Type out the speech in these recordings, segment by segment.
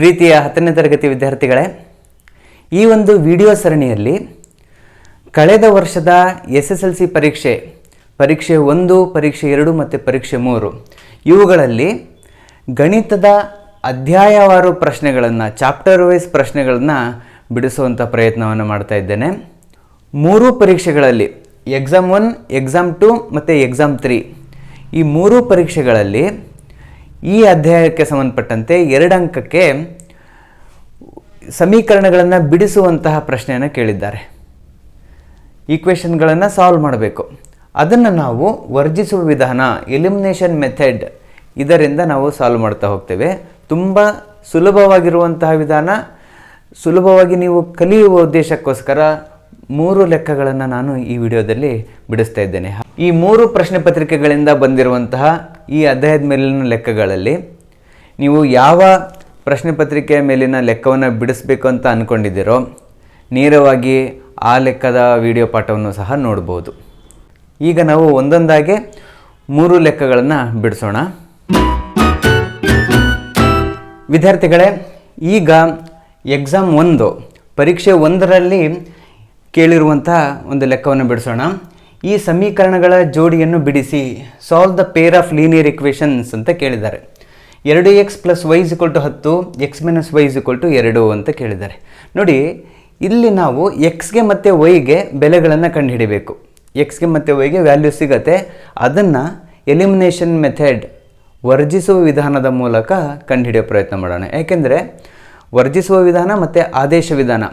ಪ್ರೀತಿಯ ಹತ್ತನೇ ತರಗತಿ ವಿದ್ಯಾರ್ಥಿಗಳೇ, ಈ ಒಂದು ವಿಡಿಯೋ ಸರಣಿಯಲ್ಲಿ ಕಳೆದ ವರ್ಷದ ಎಸ್ ಎಸ್ ಎಲ್ ಸಿ ಪರೀಕ್ಷೆ ಪರೀಕ್ಷೆ ಒಂದು, ಪರೀಕ್ಷೆ ಎರಡು ಮತ್ತು ಪರೀಕ್ಷೆ ಮೂರು, ಇವುಗಳಲ್ಲಿ ಗಣಿತದ ಅಧ್ಯಾಯವಾರು ಪ್ರಶ್ನೆಗಳನ್ನು, ಚಾಪ್ಟರ್ ವೈಸ್ ಪ್ರಶ್ನೆಗಳನ್ನು ಬಿಡಿಸುವಂಥ ಪ್ರಯತ್ನವನ್ನು ಮಾಡ್ತಾ ಇದ್ದೇನೆ. ಮೂರು ಪರೀಕ್ಷೆಗಳಲ್ಲಿ, ಎಕ್ಸಾಮ್ ಒನ್, ಎಕ್ಸಾಮ್ ಟು ಮತ್ತು ಎಕ್ಸಾಮ್ ತ್ರೀ, ಈ ಮೂರು ಪರೀಕ್ಷೆಗಳಲ್ಲಿ ಈ ಅಧ್ಯಾಯಕ್ಕೆ ಸಂಬಂಧಪಟ್ಟಂತೆ ಎರಡು ಅಂಕಕ್ಕೆ ಸಮೀಕರಣಗಳನ್ನು ಬಿಡಿಸುವಂತಹ ಪ್ರಶ್ನೆಯನ್ನು ಕೇಳಿದ್ದಾರೆ. ಈಕ್ವೇಷನ್ಗಳನ್ನು ಸಾಲ್ವ್ ಮಾಡಬೇಕು. ಅದನ್ನು ನಾವು ವರ್ಜಿಸುವ ವಿಧಾನ ಎಲಿಮಿನೇಷನ್ ಮೆಥಡ್ ಇದರಿಂದ ನಾವು ಸಾಲ್ವ್ ಮಾಡ್ತಾ ಹೋಗ್ತೇವೆ. ತುಂಬ ಸುಲಭವಾಗಿರುವಂತಹ ವಿಧಾನ. ಸುಲಭವಾಗಿ ನೀವು ಕಲಿಯುವ ಉದ್ದೇಶಕ್ಕೋಸ್ಕರ ಮೂರು ಲೆಕ್ಕಗಳನ್ನು ನಾನು ಈ ವಿಡಿಯೋದಲ್ಲಿ ಬಿಡಿಸ್ತಾ ಇದ್ದೇನೆ. ಈ ಮೂರು ಪ್ರಶ್ನೆ ಪತ್ರಿಕೆಗಳಿಂದ ಬಂದಿರುವಂತಹ ಈ ಅಧ್ಯಾಯದ ಮೇಲಿನ ಲೆಕ್ಕಗಳಲ್ಲಿ ನೀವು ಯಾವ ಪ್ರಶ್ನೆ ಪತ್ರಿಕೆಯ ಮೇಲಿನ ಲೆಕ್ಕವನ್ನು ಬಿಡಿಸಬೇಕು ಅಂತ ಅಂದ್ಕೊಂಡಿದ್ದೀರೋ ನೇರವಾಗಿ ಆ ಲೆಕ್ಕದ ವಿಡಿಯೋ ಪಾಠವನ್ನು ಸಹ ನೋಡ್ಬೋದು. ಈಗ ನಾವು ಒಂದೊಂದಾಗೆ ಮೂರು ಲೆಕ್ಕಗಳನ್ನು ಬಿಡಿಸೋಣ. ವಿದ್ಯಾರ್ಥಿಗಳೇ, ಈಗ ಎಕ್ಸಾಮ್ ಒಂದು, ಪರೀಕ್ಷೆ ಒಂದರಲ್ಲಿ ಕೇಳಿರುವಂಥ ಒಂದು ಲೆಕ್ಕವನ್ನು ಬಿಡಿಸೋಣ. ಈ ಸಮೀಕರಣಗಳ ಜೋಡಿಯನ್ನು ಬಿಡಿಸಿ solve the pair of linear equations ಅಂತ ಕೇಳಿದ್ದಾರೆ. ಎರಡು x plus y equal to ಹತ್ತು x minus y equal to ಎರಡು ಅಂತ ಕೇಳಿದ್ದಾರೆ. ನೋಡಿ, ಇಲ್ಲಿ ನಾವು ಎಕ್ಸ್ಗೆ ಮತ್ತು ವೈಗೆ ಬೆಲೆಗಳನ್ನು ಕಂಡುಹಿಡಿಬೇಕು. ಎಕ್ಸ್ಗೆ ಮತ್ತು ವೈಗೆ ವ್ಯಾಲ್ಯೂ ಸಿಗತ್ತೆ. ಅದನ್ನು ಎಲಿಮಿನೇಷನ್ ಮೆಥಡ್ ವರ್ಜಿಸುವ ವಿಧಾನದ ಮೂಲಕ ಕಂಡುಹಿಡಿಯೋ ಪ್ರಯತ್ನ ಮಾಡೋಣ. ಏಕೆಂದರೆ ವರ್ಜಿಸುವ ವಿಧಾನ ಮತ್ತು ಆದೇಶ ವಿಧಾನ,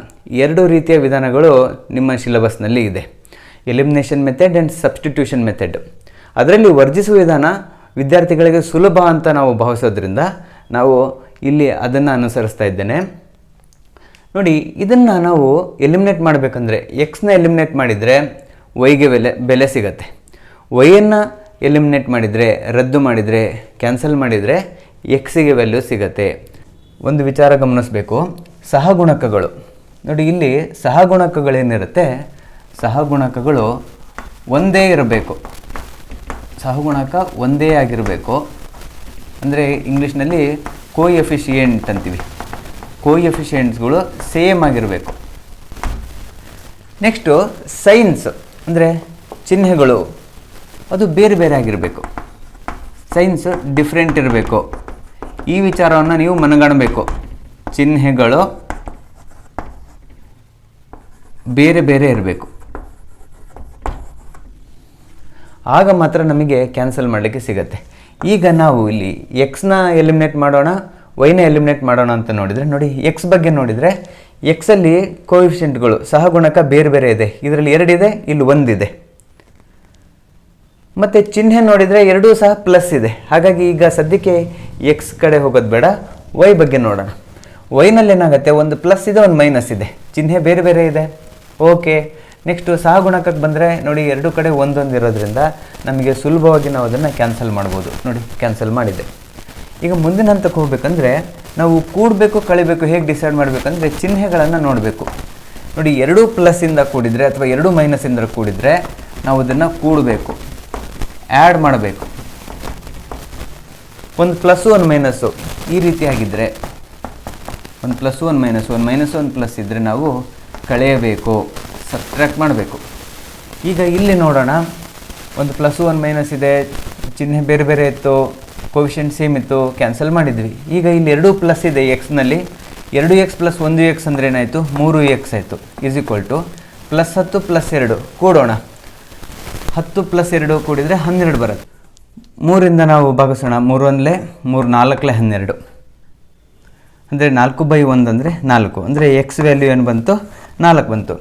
ಎರಡು ರೀತಿಯ ವಿಧಾನಗಳು ನಿಮ್ಮ ಸಿಲೆಬಸ್ನಲ್ಲಿ ಇದೆ. Elimination method and substitution method ಅದರಲ್ಲಿ ವರ್ಜಿಸುವ ವಿಧಾನ ವಿದ್ಯಾರ್ಥಿಗಳಿಗೆ ಸುಲಭ ಅಂತ ನಾವು ಭಾವಿಸೋದ್ರಿಂದ ನಾವು ಇಲ್ಲಿ ಅದನ್ನು ಅನುಸರಿಸ್ತಾ ಇದ್ದೇನೆ. ನೋಡಿ, ಇದನ್ನು ನಾವು ಎಲಿಮಿನೇಟ್ ಮಾಡಬೇಕಂದ್ರೆ ಎಕ್ಸ್ನ ಎಲಿಮಿನೇಟ್ ಮಾಡಿದರೆ ವೈಗೆ ಬೆಲೆ ಬೆಲೆ ಸಿಗತ್ತೆ. ವೈಯನ್ನು ಎಲಿಮಿನೇಟ್ ಮಾಡಿದರೆ, ರದ್ದು ಮಾಡಿದರೆ ಕ್ಯಾನ್ಸಲ್ ಮಾಡಿದರೆ ಎಕ್ಸಿಗೆ ವ್ಯಾಲ್ಯೂ ಸಿಗತ್ತೆ. ಒಂದು ವಿಚಾರ ಗಮನಿಸಬೇಕು. ಸಹಗುಣಕಗಳು. ನೋಡಿ, ಇಲ್ಲಿ ಸಹಗುಣಕಗಳೇನಿರುತ್ತೆ? ಸಹಗುಣಕಗಳು ಒಂದೇ ಇರಬೇಕು. ಸಹಗುಣಕ ಒಂದೇ ಆಗಿರಬೇಕು. ಅಂದರೆ ಇಂಗ್ಲೀಷ್ನಲ್ಲಿ ಕೋ ಎಫಿಷಿಯೆಂಟ್ ಅಂತೀವಿ. ಕೋ ಎಫಿಷಿಯೆಂಟ್ಸ್ಗಳು ಸೇಮ್ ಆಗಿರಬೇಕು. ನೆಕ್ಸ್ಟು ಸೈನ್ಸ್ ಅಂದರೆ ಚಿಹ್ನೆಗಳು. ಅದು ಬೇರೆ ಬೇರೆ ಆಗಿರಬೇಕು. ಸೈನ್ಸ್ ಡಿಫ್ರೆಂಟ್ ಇರಬೇಕು. ಈ ವಿಚಾರವನ್ನು ನೀವು ಮನಗಾಣಬೇಕು. ಚಿಹ್ನೆಗಳು ಬೇರೆ ಬೇರೆ ಇರಬೇಕು. ಆಗ ಮಾತ್ರ ನಮಗೆ ಕ್ಯಾನ್ಸಲ್ ಮಾಡಲಿಕ್ಕೆ ಸಿಗತ್ತೆ. ಈಗ ನಾವು ಇಲ್ಲಿ ಎಕ್ಸ್ನ ಎಲಿಮಿನೇಟ್ ಮಾಡೋಣ ವೈನ ಎಲಿಮಿನೇಟ್ ಮಾಡೋಣ ಅಂತ ನೋಡಿದರೆ, ನೋಡಿ ಎಕ್ಸ್ ಬಗ್ಗೆ ನೋಡಿದರೆ ಎಕ್ಸಲ್ಲಿ ಕೋಎಫಿಷಿಯೆಂಟ್ಗಳು ಸಹಗುಣಕ ಬೇರೆ ಬೇರೆ ಇದೆ. ಇದರಲ್ಲಿ ಎರಡಿದೆ ಇಲ್ಲಿ ಒಂದಿದೆ ಮತ್ತು ಚಿಹ್ನೆ ನೋಡಿದರೆ ಎರಡೂ ಸಹ ಪ್ಲಸ್ ಇದೆ. ಹಾಗಾಗಿ ಈಗ ಸದ್ಯಕ್ಕೆ ಎಕ್ಸ್ ಕಡೆ ಹೋಗೋದು ಬೇಡ ವೈ ಬಗ್ಗೆ ನೋಡೋಣ. ವೈನಲ್ಲಿ ಏನಾಗುತ್ತೆ ಒಂದು ಪ್ಲಸ್ ಇದೆ, ಒಂದು ಮೈನಸ್ ಇದೆ. ಚಿಹ್ನೆ ಬೇರೆ ಬೇರೆ ಇದೆ. ಓಕೆ ನೆಕ್ಸ್ಟು ಸಹಗುಣಕಕ್ಕೆ ಬಂದರೆ ನೋಡಿ ಎರಡು ಕಡೆ ಒಂದೊಂದು ಇರೋದ್ರಿಂದ ನಮಗೆ ಸುಲಭವಾಗಿ ನಾವು ಅದನ್ನು ಕ್ಯಾನ್ಸಲ್ ಮಾಡ್ಬೋದು. ನೋಡಿ ಕ್ಯಾನ್ಸಲ್ ಮಾಡಿದೆ ಈಗ ಮುಂದಿನ ಹಂತಕ್ಕೆ ಹೋಗ್ಬೇಕಂದ್ರೆ ನಾವು ಕೂಡಬೇಕು, ಕಳಿಬೇಕು, ಹೇಗೆ ಡಿಸೈಡ್ ಮಾಡಬೇಕಂದ್ರೆ ಚಿಹ್ನೆಗಳನ್ನು ನೋಡಬೇಕು. ನೋಡಿ, ಎರಡು ಪ್ಲಸ್ಸಿಂದ ಕೂಡಿದರೆ ಅಥವಾ ಎರಡು ಮೈನಸ್ಸಿಂದ ಕೂಡಿದರೆ ನಾವು ಅದನ್ನು ಕೂಡಬೇಕು. ಆ್ಯಡ್ ಮಾಡಬೇಕು. ಒಂದು ಪ್ಲಸ್ಸು ಒಂದು ಮೈನಸ್ಸು ಈ ರೀತಿಯಾಗಿದ್ದರೆ ಒಂದು ಪ್ಲಸ್ಸು ಒಂದು ಮೈನಸ್ಸು ಒಂದು ಮೈನಸ್ಸು ಒಂದು ಪ್ಲಸ್ ಇದ್ದರೆ ನಾವು ಕಳೆಯಬೇಕು. ಸಬ್ಟ್ರ್ಯಾಕ್ಟ್ ಮಾಡಬೇಕು. ಈಗ ಇಲ್ಲಿ ನೋಡೋಣ, ಒಂದು ಪ್ಲಸ್ ಒನ್ ಮೈನಸ್ ಇದೆ, ಚಿಹ್ನೆ ಬೇರೆ ಬೇರೆ ಇತ್ತು ಕೊವಿಷನ್ ಸೇಮ್ ಇತ್ತು ಕ್ಯಾನ್ಸಲ್ ಮಾಡಿದ್ವಿ. ಈಗ ಇಲ್ಲಿ ಎರಡು ಪ್ಲಸ್ ಇದೆ ಎಕ್ಸ್ನಲ್ಲಿ ಎರಡು ಎಕ್ಸ್ ಪ್ಲಸ್ ಒಂದು ಎಕ್ಸ್ ಅಂದರೆ ಏನಾಯಿತು? ಮೂರು ಎಕ್ಸ್ ಆಯಿತು. ಈಸ್ ಈಕ್ವಲ್ ಟು ಪ್ಲಸ್ ಹತ್ತು ಪ್ಲಸ್ ಎರಡು. ಕೂಡೋಣ. ಹತ್ತು ಪ್ಲಸ್ ಎರಡು ಕೂಡಿದರೆ ಹನ್ನೆರಡು ಬರುತ್ತೆ. ಮೂರಿಂದ ನಾವು ಭಾಗಿಸೋಣ. ಮೂರು ಒಂದಲೇ ಮೂರು ನಾಲ್ಕಲೆ ಹನ್ನೆರಡು. ಅಂದರೆ ನಾಲ್ಕು ಬೈ ಒಂದು ಅಂದರೆ ನಾಲ್ಕು. ಅಂದರೆ ಎಕ್ಸ್ ವ್ಯಾಲ್ಯೂ ಏನು ಬಂತು? ನಾಲ್ಕು ಬಂತು.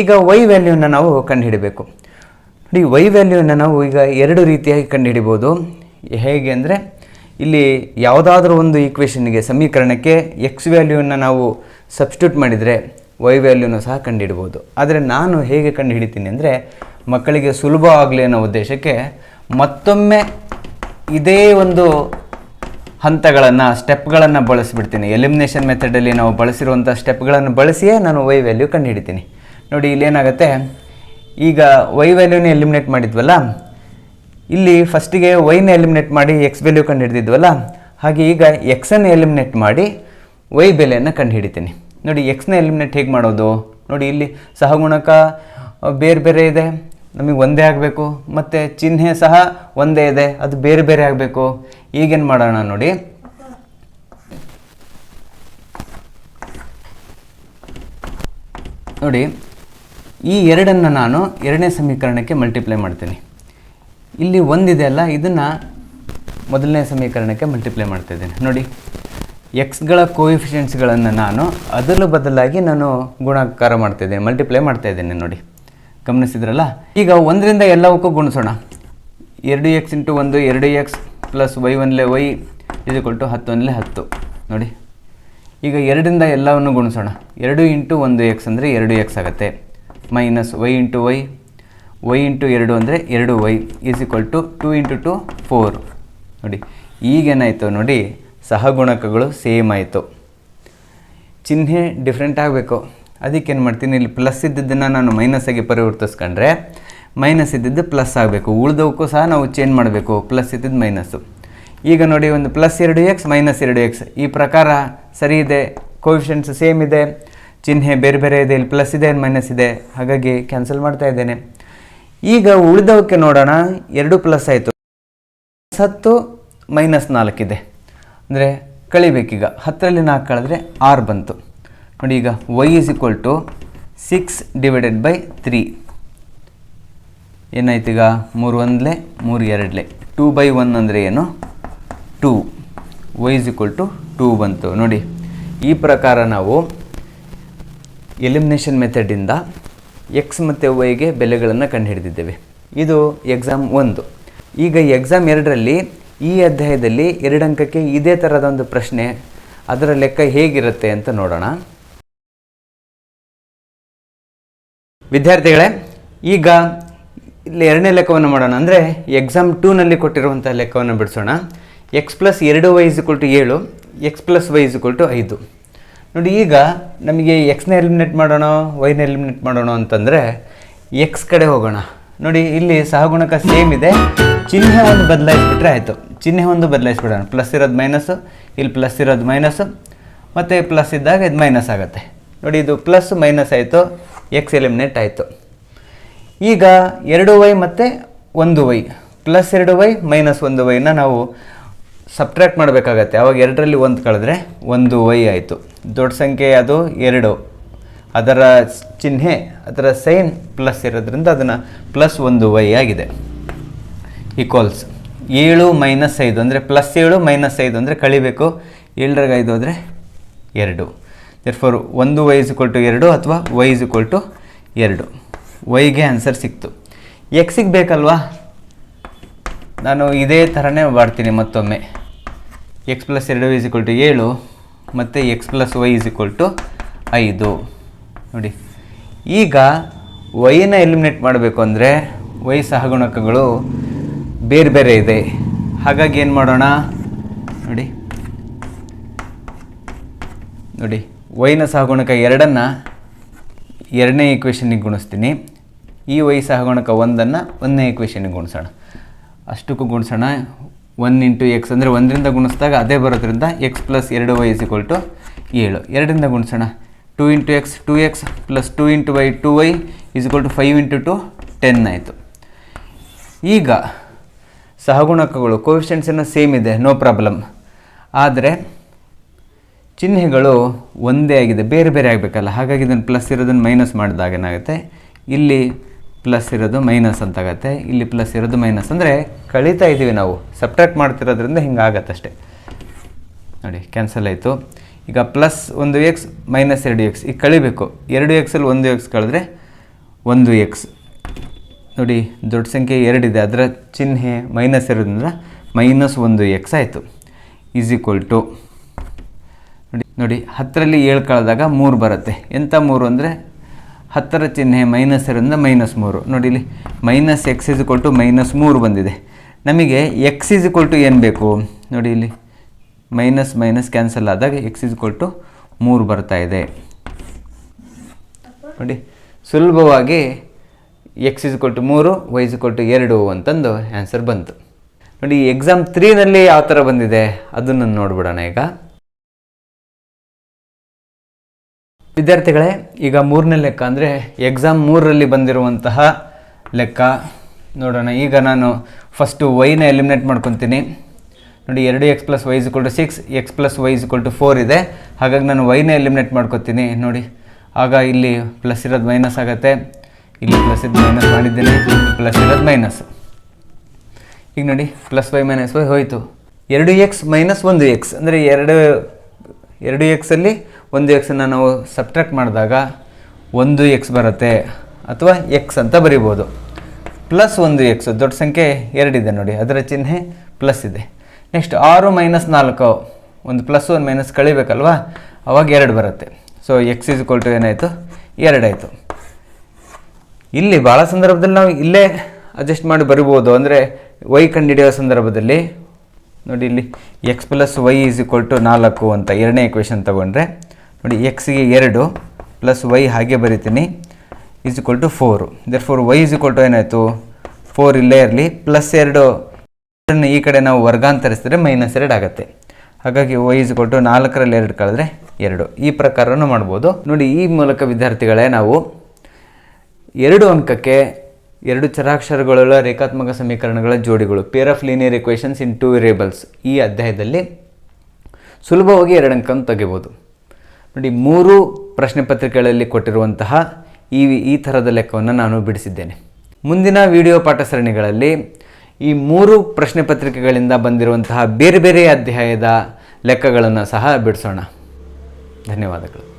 ಈಗ ವೈ ವ್ಯಾಲ್ಯೂನ ನಾವು ಕಂಡುಹಿಡಬೇಕು. ನೋಡಿ ವೈ ವ್ಯಾಲ್ಯೂನ ನಾವು ಈಗ ಎರಡು ರೀತಿಯಾಗಿ ಕಂಡುಹಿಡಿಬೋದು. ಹೇಗೆ ಅಂದರೆ, ಇಲ್ಲಿ ಯಾವುದಾದ್ರೂ ಒಂದು ಈಕ್ವೇಷನ್ಗೆ ಸಮೀಕರಣಕ್ಕೆ ಎಕ್ಸ್ ವ್ಯಾಲ್ಯೂನ ನಾವು ಸಬ್ಸ್ಟ್ಯೂಟ್ ಮಾಡಿದರೆ ವೈ ವ್ಯಾಲ್ಯೂನ ಸಹ ಕಂಡುಹಿಡ್ಬೋದು. ಆದರೆ ನಾನು ಹೇಗೆ ಕಂಡುಹಿಡಿತೀನಿ ಅಂದರೆ, ಮಕ್ಕಳಿಗೆ ಸುಲಭ ಆಗಲಿ ಅನ್ನೋ ಉದ್ದೇಶಕ್ಕೆ ಮತ್ತೊಮ್ಮೆ ಇದೇ ಒಂದು ಹಂತಗಳನ್ನು ಸ್ಟೆಪ್ಗಳನ್ನು ಬಳಸಿಬಿಡ್ತೀನಿ. ಎಲಿಮಿನೇಷನ್ ಮೆಥಡಲ್ಲಿ ನಾವು ಬಳಸಿರುವಂಥ ಸ್ಟೆಪ್ಗಳನ್ನು ಬಳಸಿಯೇ ನಾನು ವೈ ವ್ಯಾಲ್ಯೂ ಕಂಡುಹಿಡಿತೀನಿ. ನೋಡಿ ಇಲ್ಲೇನಾಗುತ್ತೆ ಈಗ ವೈ ವ್ಯಾಲ್ಯೂನ ಎಲಿಮಿನೇಟ್ ಮಾಡಿದ್ವಲ್ಲ? ಇಲ್ಲಿ ಫಸ್ಟಿಗೆ ವೈನ ಎಲಿಮಿನೇಟ್ ಮಾಡಿ ಎಕ್ಸ್ ವ್ಯಾಲ್ಯೂ ಕಂಡು ಹಿಡಿದಿದ್ವಲ್ಲ? ಹಾಗೆ ಈಗ ಎಕ್ಸನ್ನು ಎಲಿಮಿನೇಟ್ ಮಾಡಿ ವೈ ಬೆಲೆಯನ್ನು ಕಂಡು ಹಿಡಿತೀನಿ. ನೋಡಿ ಎಕ್ಸ್ನ ಎಲಿಮಿನೇಟ್ ಹೇಗೆ ಮಾಡೋದು? ನೋಡಿ, ಇಲ್ಲಿ ಸಹಗುಣಕ ಬೇರೆ ಬೇರೆ ಇದೆ. ನಮಗೆ ಒಂದೇ ಆಗಬೇಕು. ಮತ್ತು ಚಿಹ್ನೆ ಸಹ ಒಂದೇ ಇದೆ. ಅದು ಬೇರೆ ಬೇರೆ ಆಗಬೇಕು. ಈಗೇನು ಮಾಡೋಣ ನೋಡಿ. ನೋಡಿ ಈ ಎರಡನ್ನು ನಾನು ಎರಡನೇ ಸಮೀಕರಣಕ್ಕೆ ಮಲ್ಟಿಪ್ಲೈ ಮಾಡ್ತೀನಿ. ಇಲ್ಲಿ ಒಂದಿದೆ ಅಲ್ಲ, ಇದನ್ನು ಮೊದಲನೇ ಸಮೀಕರಣಕ್ಕೆ ಮಲ್ಟಿಪ್ಲೈ ಮಾಡ್ತಾ ಇದ್ದೇನೆ. ನೋಡಿ ಎಕ್ಸ್ಗಳ ಕೋಎಫಿಷಿಯೆಂಟ್ಸ್ಗಳನ್ನು ನಾನು ಅದರ ಬದಲಾಗಿ ನಾನು ಗುಣಾಕಾರ ಮಾಡ್ತಾ ಇದ್ದೇನೆ ಮಲ್ಟಿಪ್ಲೈ ಮಾಡ್ತಾ ಇದ್ದೇನೆ ನೋಡಿ. ಗಮನಿಸಿದ್ರಲ್ಲ? ಈಗ ಒಂದರಿಂದ ಎಲ್ಲವಕ್ಕೂ ಗುಣಿಸೋಣ. ಎರಡು ಎಕ್ಸ್ ಇಂಟು ಒಂದು, ಎರಡು x plus y only y is equal to ಹತ್ತು ಒನ್ಲೆ ಹತ್ತು. ನೋಡಿ, ಈಗ ಎರಡರಿಂದ ಎಲ್ಲವನ್ನು ಗುಣಿಸೋಣ. ಎರಡು ಇಂಟು ಒಂದು ಎಕ್ಸ್ ಅಂದರೆ ಎರಡು ಎಕ್ಸ್ ಆಗುತ್ತೆ. Minus y into y y into ಎರಡು ಅಂದರೆ ಎರಡು y is equal to two into two four ನೋಡಿ ಈಗೇನಾಯಿತು ನೋಡಿ, ಸಹಗುಣಕಗಳು ಸೇಮ್ ಆಯಿತು. ಚಿಹ್ನೆ ಡಿಫ್ರೆಂಟ್ ಆಗಬೇಕು. ಅದಕ್ಕೇನು ಮಾಡ್ತೀನಿ, ಇಲ್ಲಿ ಪ್ಲಸ್ ಇದ್ದಿದ್ದನ್ನು ನಾನು ಮೈನಸ್ ಆಗಿ ಪರಿವರ್ತಿಸ್ಕೊಂಡ್ರೆ ಮೈನಸ್ ಇದ್ದಿದ್ದು ಪ್ಲಸ್ ಆಗಬೇಕು. ಉಳಿದವಕ್ಕೂ ಸಹ ನಾವು ಚೇಂಜ್ ಮಾಡಬೇಕು ಪ್ಲಸ್ ಇದ್ದಿದ್ದು ಮೈನಸ್ಸು ಈಗ ನೋಡಿ, ಒಂದು ಪ್ಲಸ್ ಎರಡು ಎಕ್ಸ್ ಮೈನಸ್ ಎರಡು ಎಕ್ಸ್ ಈ ಪ್ರಕಾರ ಸರಿ ಇದೆ ಕೋವಿಷನ್ಸ್ ಸೇಮ್ ಇದೆ. ಚಿಹ್ನೆ ಬೇರೆ ಬೇರೆ ಇದೆ, ಇಲ್ಲಿ ಪ್ಲಸ್ ಇದೆ ಮೈನಸ್ ಇದೆ. ಹಾಗಾಗಿ ಕ್ಯಾನ್ಸಲ್ ಮಾಡ್ತಾ ಇದ್ದೇನೆ. ಈಗ ಉಳಿದವಕ್ಕೆ ನೋಡೋಣ, ಎರಡು ಪ್ಲಸ್ ಆಯಿತು. ಹತ್ತು ಮೈನಸ್ ನಾಲ್ಕಿದೆ ಅಂದರೆ ಕಳಿಬೇಕೀಗ. ಹತ್ತರಲ್ಲಿ ನಾಲ್ಕು ಕಳೆದ್ರೆ ಆರು ಬಂತು. ನೋಡಿ ಈಗ y is equal to six divided by three ಏನಾಯ್ತು ಈಗ? ಮೂರು ಒಂದಲೇ, ಮೂರು ಎರಡಲೆ. ಟೂ ಬೈ ಒನ್ ಅಂದರೆ ಏನು? Two y is equal to two ಬಂತು. ನೋಡಿ, ಈ ಪ್ರಕಾರ ನಾವು ಎಲಿಮಿನೇಷನ್ ಮೆಥಡಿಂದ ಎಕ್ಸ್ ಮತ್ತು ವೈಗೆ ಬೆಲೆಗಳನ್ನು ಕಂಡುಹಿಡಿದಿದ್ದೇವೆ. ಇದು ಎಕ್ಸಾಮ್ ಒಂದು. ಈಗ ಎಕ್ಸಾಮ್ ಎರಡರಲ್ಲಿ ಈ ಅಧ್ಯಾಯದಲ್ಲಿ ಎರಡಂಕಕ್ಕೆ ಇದೇ ಥರದ ಒಂದು ಪ್ರಶ್ನೆ ಅದರ ಲೆಕ್ಕ ಹೇಗಿರುತ್ತೆ ಅಂತ ನೋಡೋಣ. ವಿದ್ಯಾರ್ಥಿಗಳೇ, ಈಗ ಇಲ್ಲಿ ಎರಡನೇ ಲೆಕ್ಕವನ್ನು ಮಾಡೋಣ. ಅಂದರೆ ಎಕ್ಸಾಮ್ ಟೂನಲ್ಲಿ ಕೊಟ್ಟಿರುವಂಥ ಲೆಕ್ಕವನ್ನು ಬಿಡಿಸೋಣ. ಎಕ್ಸ್ ಪ್ಲಸ್ ಎರಡು ವೈ ಇಸ್ ಟು ಏಳು x plus y is to ಐದು. ನೋಡಿ, ಈಗ ನಮಗೆ ಎಕ್ಸ್ನ ಎಲಿಮಿನೇಟ್ ಮಾಡೋಣ ವೈನ ಎಲಿಮಿನೇಟ್ ಮಾಡೋಣ ಅಂತಂದರೆ ಎಕ್ಸ್ ಕಡೆ ಹೋಗೋಣ. ನೋಡಿ, ಇಲ್ಲಿ ಸಹಗುಣಕ ಸೇಮ್ ಇದೆ. ಚಿಹ್ನೆ ಒಂದು ಬದಲಾಯಿಸ್ಬಿಟ್ರೆ ಆಯಿತು. ಚಿಹ್ನೆ ಒಂದು ಬದಲಾಯಿಸ್ಬಿಡೋಣ. ಪ್ಲಸ್ ಇರೋದು ಮೈನಸ್ಸು ಇಲ್ಲಿ ಪ್ಲಸ್ ಇರೋದು ಮೈನಸ್ಸು ಮತ್ತು ಪ್ಲಸ್ ಇದ್ದಾಗ ಇದು ಮೈನಸ್ ಆಗುತ್ತೆ. ನೋಡಿ, ಇದು ಪ್ಲಸ್ ಮೈನಸ್ ಆಯಿತು. ಎಕ್ಸ್ ಎಲಿಮಿನೇಟ್ ಆಯಿತು. ಈಗ ಎರಡು ವೈ ಮತ್ತು ಒಂದು ವೈ ಪ್ಲಸ್ ಎರಡು ವೈ ಮೈನಸ್ ಒಂದು ವೈನ ನಾವು ಸಬ್ಟ್ರ್ಯಾಕ್ಟ್ ಮಾಡಬೇಕಾಗತ್ತೆ. ಅವಾಗ ಎರಡರಲ್ಲಿ ಒಂದು ಕಳೆದ್ರೆ ಒಂದು ವೈ ಆಯಿತು. ದೊಡ್ಡ ಸಂಖ್ಯೆ ಅದು ಎರಡು. ಅದರ ಚಿಹ್ನೆ, ಅದರ ಸೈನ್ ಪ್ಲಸ್ ಇರೋದ್ರಿಂದ ಅದನ್ನು ಪ್ಲಸ್ ಒಂದು ವೈ ಆಗಿದೆ. ಈಕ್ವಲ್ಸ್ ಏಳು ಮೈನಸ್ ಐದು ಅಂದರೆ ಪ್ಲಸ್ ಏಳು ಮೈನಸ್ ಐದು ಅಂದರೆ ಕಳಿಬೇಕು. ಏಳರಾಗ ಐದು ಹೋದರೆ ಎರಡು. ಫಾರ್ ಒಂದು ವೈ ಕೊಲ್ಟು ಎರಡು ಅಥವಾ ವೈ ಇಸ್ಕೊಲ್ ಟು ಎರಡು. ವೈಗೆ ಆನ್ಸರ್ ಸಿಕ್ತು. ಎಕ್ಸಿಗೆ ಬೇಕಲ್ವಾ? ನಾನು ಇದೇ ಥರನೇ ಮಾಡ್ತೀನಿ ಮತ್ತೊಮ್ಮೆ. ಎಕ್ಸ್ ಪ್ಲಸ್ ಎರಡು ಇಸ್ ಟು ಏಳು, ಮತ್ತು x plus y is to ಐದು. ನೋಡಿ, ಈಗ ವೈನ ಎಲಿಮಿನೇಟ್ ಮಾಡಬೇಕು ಅಂದರೆ ವೈ ಸಹಗುಣಕಗಳು ಬೇರೆ ಬೇರೆ ಇದೆ. ಹಾಗಾಗಿ ಏನು ಮಾಡೋಣ? ನೋಡಿ ನೋಡಿ ವೈನ ಸಹಗುಣಕ ಎರಡನ್ನು ಎರಡನೇ ಈಕ್ವೇಷನಿಗೆ ಗುಣಿಸ್ತೀನಿ. ಈ ವೈ ಸಹಗುಣಕ ಒಂದನ್ನು ಒಂದನೇ ಈಕ್ವೇಷನಿಗೆ ಗುಣಿಸೋಣ. ಅಷ್ಟಕ್ಕೂ ಗುಣಿಸೋಣ. ಒನ್ ಇಂಟು ಎಕ್ಸ್ ಅಂದರೆ ಒಂದರಿಂದ ಗುಣಿಸಿದಾಗ ಅದೇ ಬರೋದ್ರಿಂದ ಎಕ್ಸ್ ಪ್ಲಸ್ ಎರಡು ವೈ ಇಸ್ ಟು ಏಳು. ಎರಡರಿಂದ ಗುಣಿಸೋಣ. Two into x two x plus two into y two y is to five into two ten ಆಯಿತು. ಈಗ ಸಹಗುಣಕಗಳು ಕೋವಿಷೆಂಟ್ಸ್ ಏನೋ ಸೇಮ್ ಇದೆ ನೋ ಪ್ರಾಬ್ಲಮ್ ಆದರೆ ಚಿಹ್ನೆಗಳು ಒಂದೇ ಆಗಿದೆ, ಬೇರೆ ಬೇರೆ ಆಗಬೇಕಲ್ಲ. ಹಾಗಾಗಿ ಇದನ್ನು ಪ್ಲಸ್ ಇರೋದನ್ನು ಮೈನಸ್ ಮಾಡಿದಾಗ ಏನಾಗುತ್ತೆ? ಇಲ್ಲಿ ಪ್ಲಸ್ ಇರೋದು ಮೈನಸ್ ಅಂತಾಗತ್ತೆ ಇಲ್ಲಿ ಪ್ಲಸ್ ಇರೋದು ಮೈನಸ್ ಅಂದರೆ ಕಳೀತಾ ಇದ್ದೀವಿ ನಾವು. ಸಪ್ರೇಟ್ ಮಾಡ್ತಿರೋದ್ರಿಂದ ಹಿಂಗಾಗತ್ತೆ ಅಷ್ಟೇ. ನೋಡಿ, ಕ್ಯಾನ್ಸಲ್ ಆಯಿತು. ಈಗ ಪ್ಲಸ್ ಒಂದು ಎಕ್ಸ್ ಮೈನಸ್ ಎರಡು ಎಕ್ಸ್ ಈಗ ಕಳಿಬೇಕು. ಎರಡು ಎಕ್ಸಲ್ಲಿ ಒಂದು ಎಕ್ಸ್ ಕಳೆದ್ರೆ ಒಂದು ಎಕ್ಸ್ ನೋಡಿ, ದೊಡ್ಡ ಸಂಖ್ಯೆ ಎರಡಿದೆ ಅದರ ಚಿಹ್ನೆ ಮೈನಸ್ ಇರೋದ್ರಿಂದ ಮೈನಸ್ ಒಂದು ಎಕ್ಸ್ ಆಯಿತು. ಈಸ್ ಈಕ್ವಲ್ ಟು ನೋಡಿ ನೋಡಿ, ಹತ್ತರಲ್ಲಿ ಏಳು ಕಳೆದಾಗ ಮೂರು ಬರುತ್ತೆ. ಎಂಥ ಮೂರು ಅಂದರೆ ಹತ್ತರ ಚಿಹ್ನೆ ಮೈನಸ್ ಇರೋದ್ರಿಂದ ಮೈನಸ್ ಮೂರು. ನೋಡಿ ಇಲ್ಲಿ minus x is to minus ಮೂರು ಬಂದಿದೆ. ನಮಗೆ ಎಕ್ಸ್ ಇಸ್ ಟು ಏನು ಬೇಕು? ನೋಡಿ ಇಲ್ಲಿ ಮೈನಸ್ ಮೈನಸ್ ಕ್ಯಾನ್ಸಲ್ ಆದಾಗ ಎಕ್ಸ್ ಇಸ್ ಟು ಮೂರು ಬರ್ತಾ ಇದೆ. ನೋಡಿ, ಸುಲಭವಾಗಿ ಎಕ್ಸ್ ಇಸ್ ಟು ಮೂರು ವೈ ಇಸ್ ಟು ಎರಡು ಅಂತಂದು ಆನ್ಸರ್ ಬಂತು. ನೋಡಿ ಎಕ್ಸಾಮ್ ತ್ರೀನಲ್ಲಿ ಯಾವ ಥರ ಬಂದಿದೆ? ಅದನ್ನು ನೋಡ್ಬಿಡೋಣ ಈಗ. ವಿದ್ಯಾರ್ಥಿಗಳೇ, ಈಗ ಮೂರನೇ ಲೆಕ್ಕ ಅಂದರೆ ಎಕ್ಸಾಮ್ ಮೂರರಲ್ಲಿ ಬಂದಿರುವಂತಹ ಲೆಕ್ಕ. ನೋಡೋಣ, ಈಗ ನಾನು ಫಸ್ಟು ವೈನ ಎಲಿಮಿನೇಟ್ ಮಾಡ್ಕೊತೀನಿ. ನೋಡಿ, ಎರಡು x plus y is equal to six x plus y is equal to four ಇದೆ. ಹಾಗಾಗಿ ನಾನು ವೈನ ಎಲಿಮಿನೇಟ್ ಮಾಡ್ಕೊತೀನಿ. ನೋಡಿ, ಆಗ ಇಲ್ಲಿ ಪ್ಲಸ್ ಇರೋದು ಮೈನಸ್ ಆಗುತ್ತೆ. ಇಲ್ಲಿ ಪ್ಲಸ್ ಇದು ಮೈನಸ್ ಮಾಡಿದ್ದೇನೆ. ಪ್ಲಸ್ ಇರೋದು ಮೈನಸ್ ಈಗ ನೋಡಿ ಪ್ಲಸ್ ವೈ ಮೈನಸ್ ವೈ ಹೋಯಿತು. ಎರಡು ಎಕ್ಸ್ ಮೈನಸ್ ಒಂದು ಎಕ್ಸ್ ಅಂದರೆ ಎರಡು ಎರಡು ಎಕ್ಸಲ್ಲಿ ಒಂದು ಎಕ್ಸನ್ನು ನಾವು ಸಬ್ಟ್ರಾಕ್ಟ್ ಮಾಡಿದಾಗ ಒಂದು ಎಕ್ಸ್ ಬರುತ್ತೆ ಅಥವಾ ಎಕ್ಸ್ ಅಂತ ಬರಿಬೋದು. ಪ್ಲಸ್ ಒಂದು ಎಕ್ಸ್ ದೊಡ್ಡ ಸಂಖ್ಯೆ ಎರಡಿದೆ ನೋಡಿ, ಅದರ ಚಿಹ್ನೆ ಪ್ಲಸ್ ಇದೆ. ನೆಕ್ಸ್ಟ್ ಆರು ಮೈನಸ್ ನಾಲ್ಕು, ಒಂದು ಪ್ಲಸ್ ಒಂದು ಮೈನಸ್ ಕಳಿಬೇಕಲ್ವಾ? ಅವಾಗ ಎರಡು ಬರುತ್ತೆ. ಸೊ ಎಕ್ಸ್ ಇಸ್ ಟು ಏನಾಯಿತು? ಎರಡಾಯಿತು ಇಲ್ಲಿ ಭಾಳ ಸಂದರ್ಭದಲ್ಲಿ ನಾವು ಇಲ್ಲೇ ಅಡ್ಜಸ್ಟ್ ಮಾಡಿ ಬರಿಬೋದು. ಅಂದರೆ ವೈ ಕಂಡುಹಿಡಿಯೋ ಸಂದರ್ಭದಲ್ಲಿ, ನೋಡಿ ಇಲ್ಲಿ x plus y is equal to ನಾಲ್ಕು ಅಂತ ಎರಡನೇ ಇಕ್ವೇಷನ್ ತೊಗೊಂಡ್ರೆ ನೋಡಿ ಎಕ್ಸ್ಗೆ ಎರಡು ಪ್ಲಸ್ ವೈ ಹಾಗೆ ಬರಿತೀನಿ is equal to four there four y is equal to ಏನಾಯಿತು? ಫೋರ್ ಇಲ್ಲೇ ಇರಲಿ ಪ್ಲಸ್ ಎರಡು. ಎರಡನ್ನು ಈ ಕಡೆ ನಾವು ವರ್ಗಾಂತರಿಸಿದ್ರೆ ಮೈನಸ್ ಎರಡು ಆಗುತ್ತೆ. ಹಾಗಾಗಿ ವೈ ಇಸ್ ಟು ನಾಲ್ಕರಲ್ಲಿ ಎರಡು ಕಳೆದ್ರೆ ಎರಡು. ಈ ಪ್ರಕಾರನೂ ಮಾಡ್ಬೋದು. ನೋಡಿ, ಈ ಮೂಲಕ ವಿದ್ಯಾರ್ಥಿಗಳೇ ನಾವು ಎರಡು ಅಂಕಕ್ಕೆ ಎರಡು ಚರಾಕ್ಷರಗಳುಳ್ಳ ರೇಖಾತ್ಮಕ ಸಮೀಕರಣಗಳ ಜೋಡಿಗಳು pair of linear equations in two variables ಈ ಅಧ್ಯಾಯದಲ್ಲಿ ಸುಲಭವಾಗಿ ಎರಡು ಅಂಕವನ್ನು ತೆಗಿಬೋದು. ನೋಡಿ, ಮೂರು ಪ್ರಶ್ನೆ ಪತ್ರಿಕೆಗಳಲ್ಲಿ ಕೊಟ್ಟಿರುವಂತಹ ಈ ಈ ಥರದ ಲೆಕ್ಕವನ್ನು ನಾನು ಬಿಡಿಸಿದ್ದೇನೆ. ಮುಂದಿನ ವಿಡಿಯೋ ಪಾಠ ಸರಣಿಗಳಲ್ಲಿ ಈ ಮೂರು ಪ್ರಶ್ನೆ ಪತ್ರಿಕೆಗಳಿಂದ ಬಂದಿರುವಂತಹ ಬೇರೆ ಬೇರೆ ಅಧ್ಯಾಯದ ಲೆಕ್ಕಗಳನ್ನು ಸಹ ಬಿಡಿಸೋಣ. ಧನ್ಯವಾದಗಳು.